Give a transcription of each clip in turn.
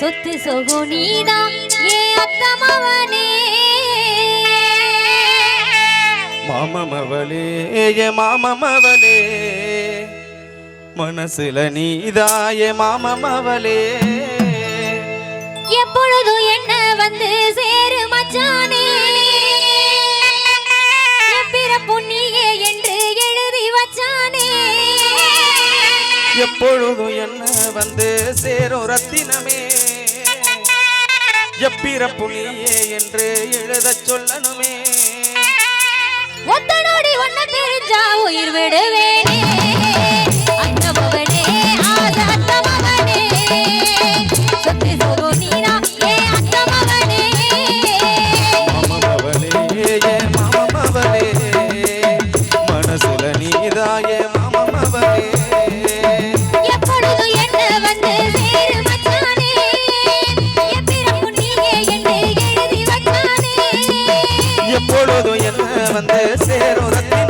சொத்து சொகு நீதான் ஏ அத்தமவனே. மாமமவளே ஏ மாமமவளே. மனசுல நீதாய மாமமவளே. எப்பொழுது என்ன வந்து சேரு மச்சானே. பிறப்பு நீயே என்று எழுதி வச்சானே. எப்பொழுதும் என்ன வந்து சேரும் ரத்தினமே? எப்பிறப்புலியே என்று எழுத சொல்லணுமே? ஒத்தனோடி ஒன்ன பிரிஞ்சா உயிர் விடுவேனே. quiero darte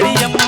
அடியம்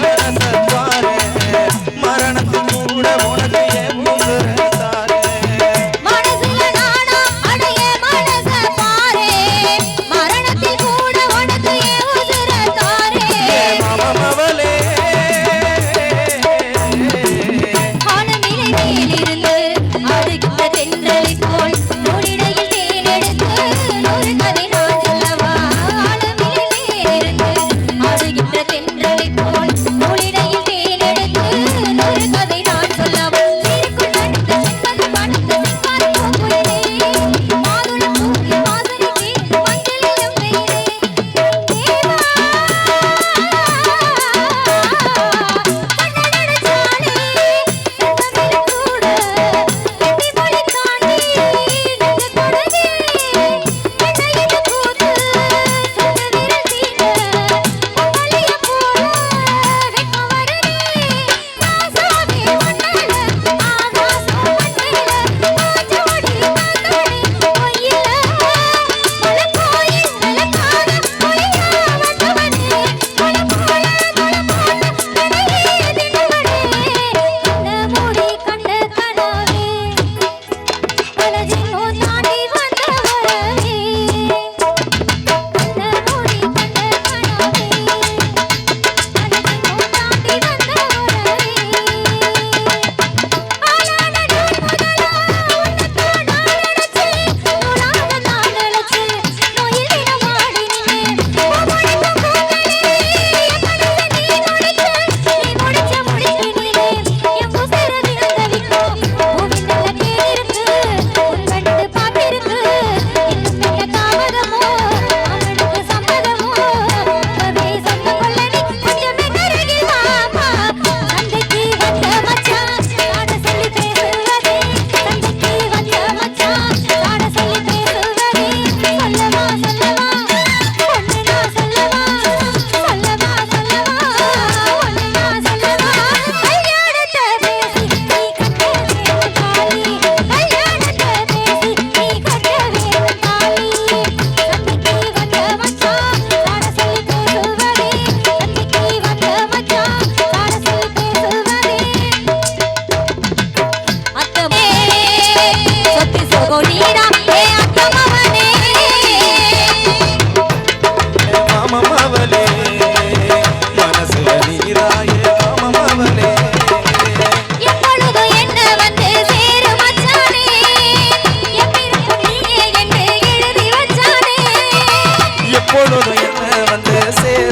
Melody என்ன வந்து சேரும்.